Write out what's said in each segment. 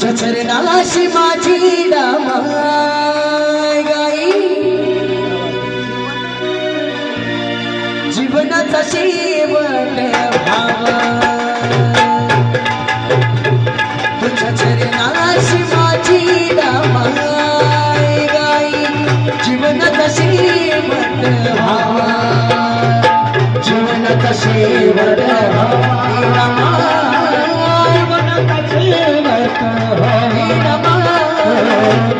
तुझ्या चरणालाशी माझी गाई. जीवनाचा शेवट तुझ्या चरणालाशी माझी गाई. जीवनाचा शेवट भावा जीवनाचा शेवट Thank you.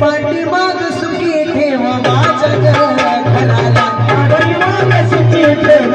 पाठीमाग सुखी ठेव माझ्या घराला. पाठीमाग सुखी ठेव